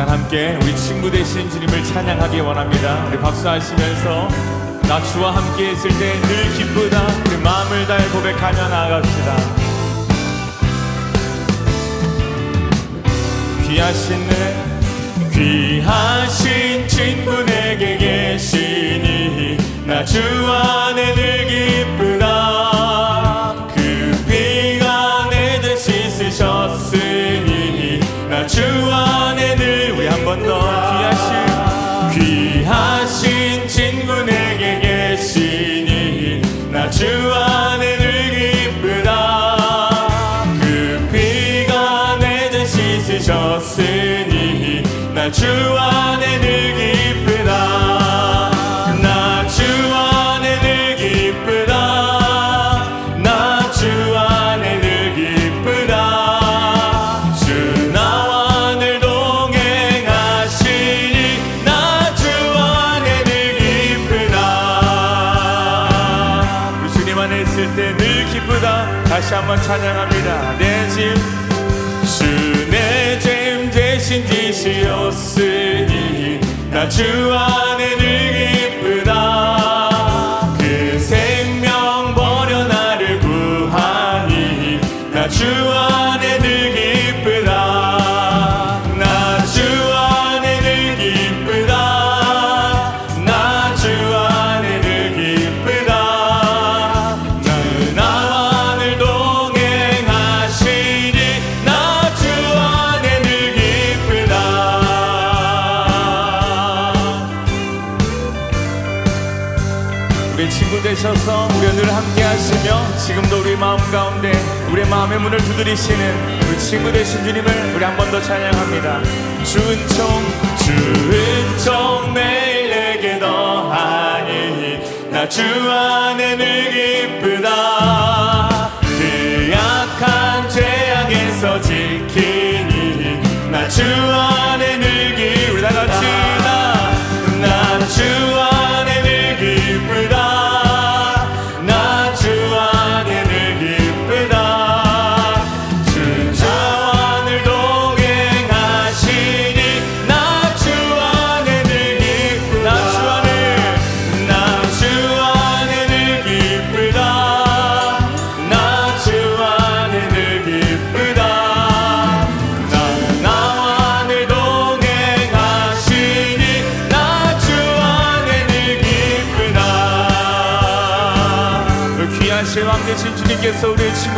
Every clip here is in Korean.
시간 함께 우리 친구 되신 주님을 찬양하기 원합니다. 우리 박수하시면서 나 주와 함께 있을 때 늘 기쁘다. 그 마음을 다해 고백하며 나아갑시다. 귀하신 내 귀하신 친구 내게 계시니 나 주 안에 늘 기쁘다 찬양합니다 내짐 주내짐 대신 지시었으니 나주안 되셔서 우리 늘 함께 하시며 지금도 우리 마음 가운데 우리 마음의 문을 두드리시는 우리 친구 되신 주님을 우리 한 번 더 찬양합니다. 주은총 주은총 내게 더하니 나 주 안에 늘 기쁘다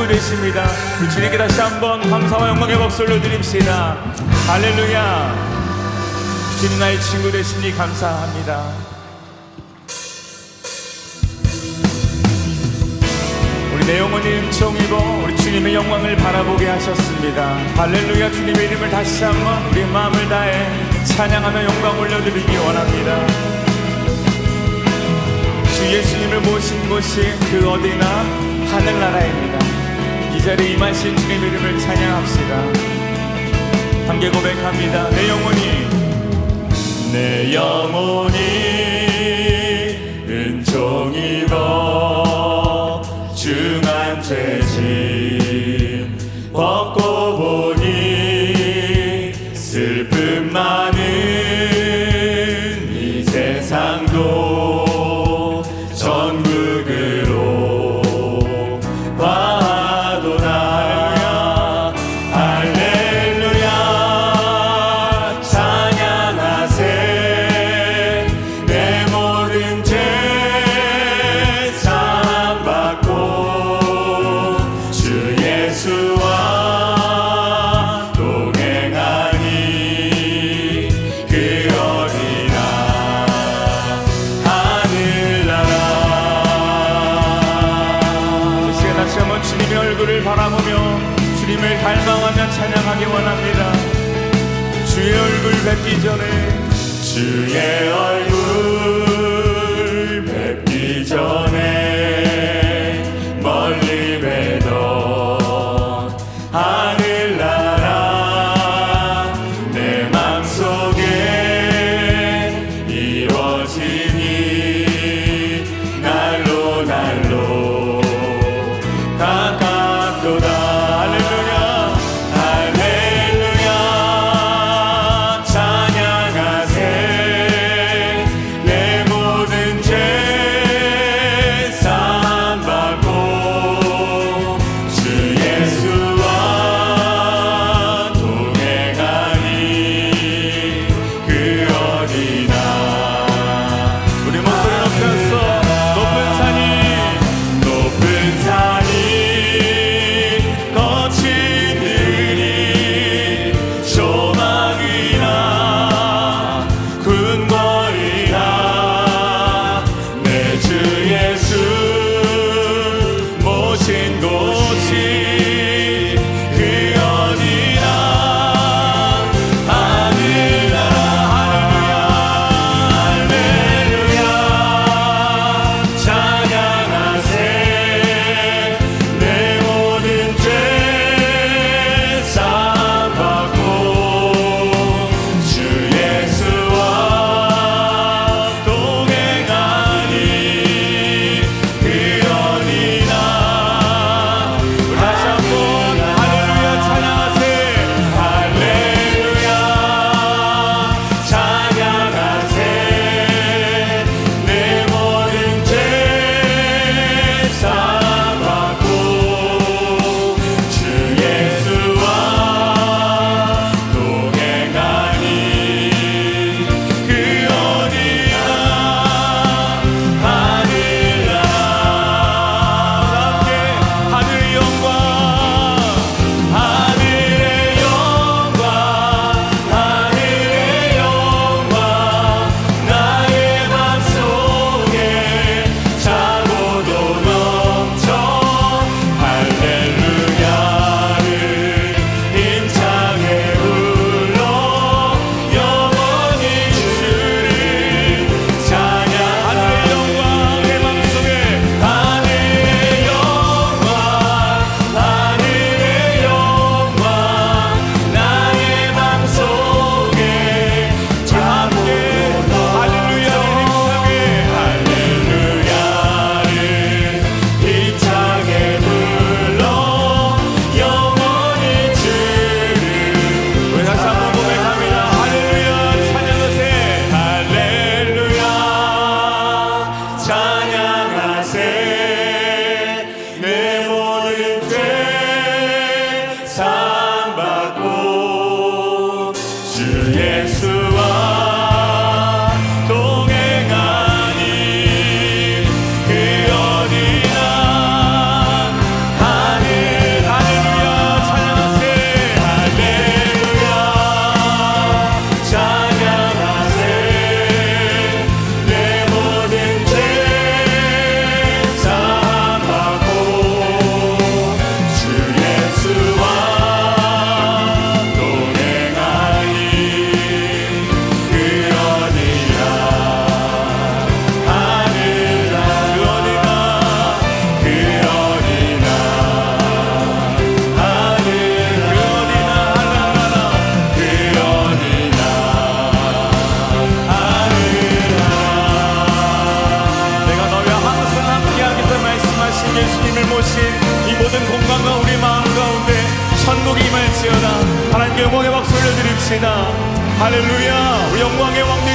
되십니다 우리 주님께 다시 한번 감사와 영광의 박수를 드립시다 할렐루야 주님 나의 친구 되시니 감사합니다 우리 내 영혼이 은총 입어 우리 주님의 영광을 바라보게 하셨습니다. 할렐루야 주님의 이름을 다시 한번 우리 마음을 다해 찬양하며 영광 올려드리기 원합니다. 주 예수님을 모신 곳이 그 어디나 하늘나라입니다. 이 자리에 임하신 주님의 이름을 찬양합시다. 함께 고백합니다. 내 영혼이 내 영혼이 은총 입어 중한 죄 얼굴을 바라보며 주님을 갈망하며 찬양하기 원합니다. 주의 얼굴 뵙기 전에 주의 얼굴 뵙기 전에 멀리 뵈던 하늘나라 내 맘속에 이루어지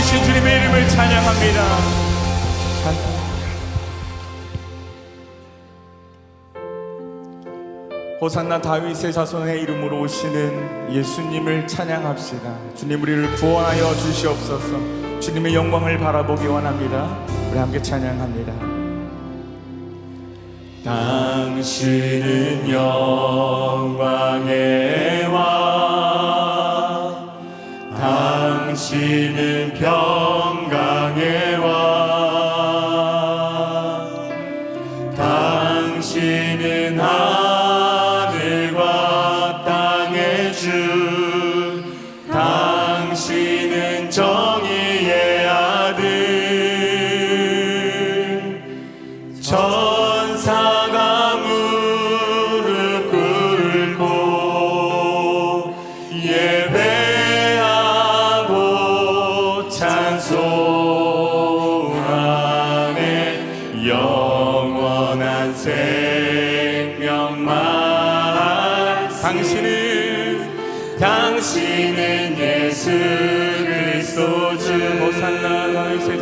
되신 주님의 이름을 찬양합니다 호산나 다윗의 자손의 이름으로 오시는 예수님을 찬양합시다. 주님 우리를 구원하여 주시옵소서. 주님의 영광을 바라보기 원합니다. 우리 함께 찬양합니다. 당신은 영광의 왕 당신은 평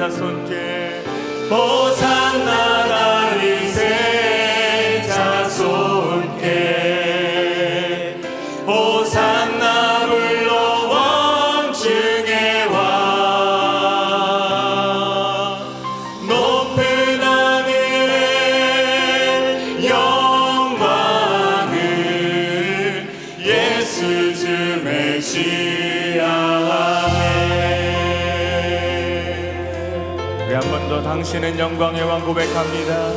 자손께 다 우리 한 번 더 당신은 영광의 왕 고백합니다.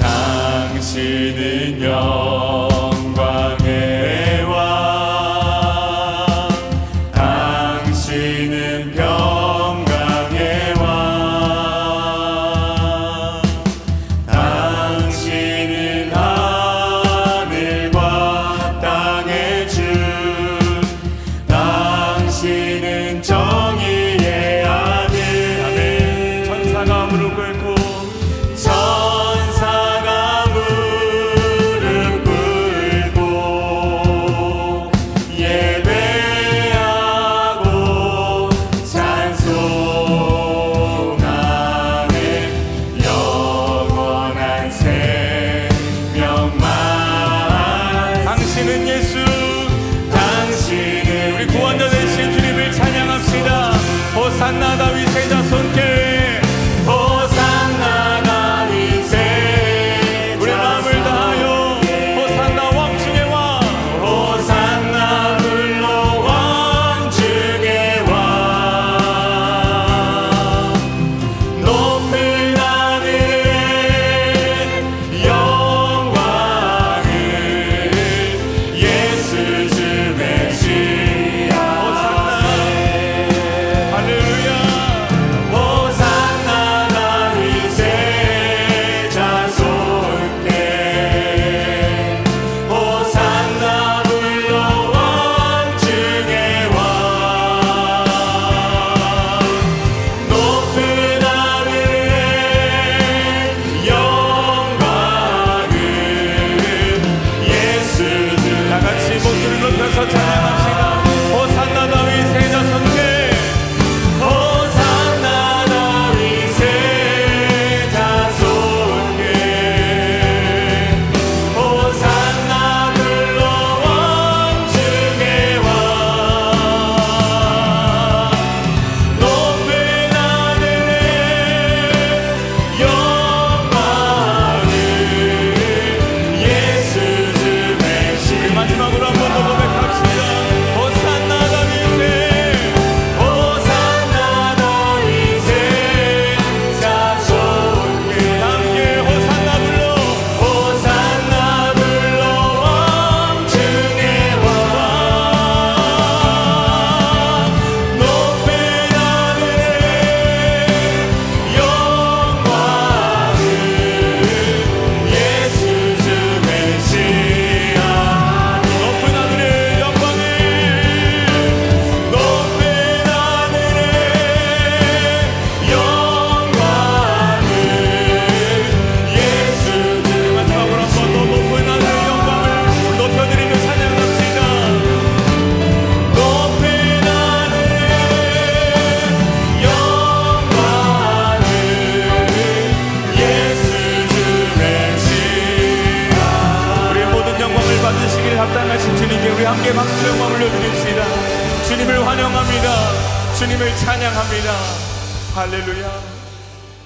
당신은 영광의 당신은 하늘과 땅의 주 당신은 Senin Yesus 주